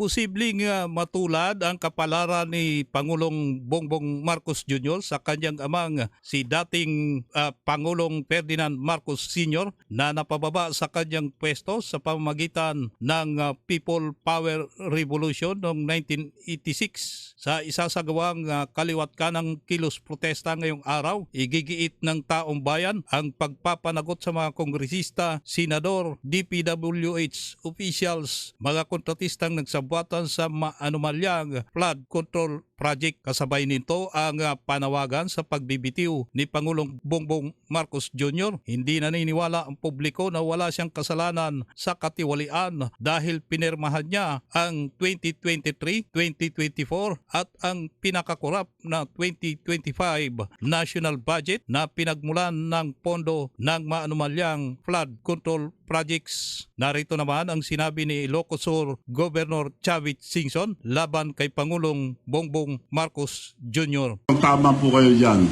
posibleng ah, matulad ang kapalaran ni Pangulong Bongbong Marcos Jr. sa kanyang amang si dating ah, Pangulong Ferdinand Marcos Sr. na napababa sa kanyang pwesto sa pamamagitan ng ah, People Power Revolution noong 1986 sa isasagawang uh, kaliwat kanang kilos protesta ngayong araw igigiit ng taong bayan ang pagpapanagot sa mga kongresista, senador, DPWH officials, mga kontratistang nagsabuatan sa maanumalyang flood control project. Kasabay nito ang uh, panawagan sa pagbibitiw ni Pangulong Bongbong Marcos Jr. Hindi naniniwala ang publiko na wala siyang kasalanan sa katiwalian dahil pinirmahan niya ang 2023-2024 at ang pinakakurap na 2025 national budget na pinagmulan ng pondo ng maanumalyang flood control projects. Narito naman ang sinabi ni Ilocos Sur Governor Chavit Singson laban kay Pangulong Bongbong Marcos Jr. Tama po kayo dyan.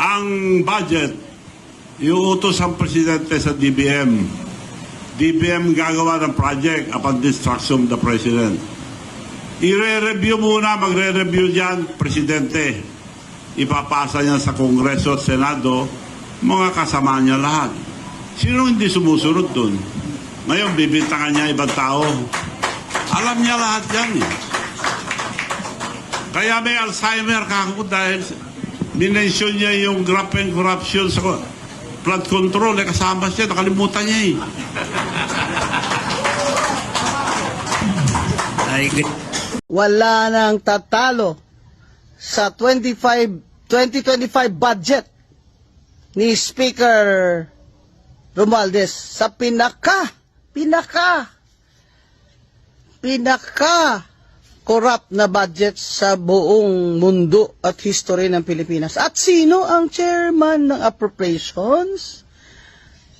Ang budget, iuutos ang presidente sa DBM. DBM gagawa ng project upon instruction of the president. I-re-review muna, magre-review dyan, presidente. Ipapasa niya sa Kongreso at Senado, mga kasama niya lahat. Sino hindi sumusunod dun? Ngayon, bibintangan niya ibang tao. Alam niya lahat yan eh. Kaya may Alzheimer ka ako dahil minensyon niya yung graft and corruption sa flood control. Eh, kasama siya, nakalimutan niya eh. wala nang tatalo sa 25 2025 budget ni Speaker Romualdez sa pinaka pinaka pinaka corrupt na budget sa buong mundo at history ng Pilipinas. At sino ang chairman ng appropriations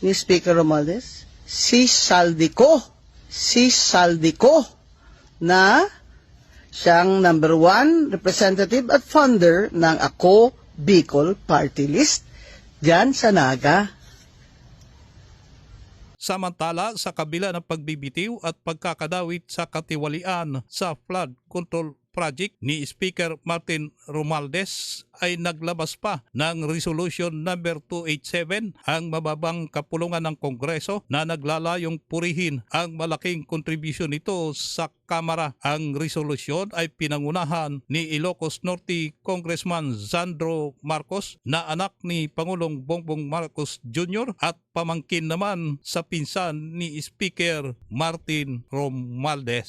ni Speaker Romualdez? Si Saldico. Si Saldico na siyang number one representative at founder ng Ako Bicol Party List dyan sa Naga. Samantala, sa kabila ng pagbibitiw at pagkakadawit sa katiwalian sa flood control project ni Speaker Martin Romualdez ay naglabas pa ng Resolution number 287 ang mababang kapulungan ng Kongreso na naglalayong purihin ang malaking kontribusyon nito sa Kamara. Ang resolusyon ay pinangunahan ni Ilocos Norte Congressman Sandro Marcos na anak ni Pangulong Bongbong Marcos Jr. at pamangkin naman sa pinsan ni Speaker Martin Romualdez.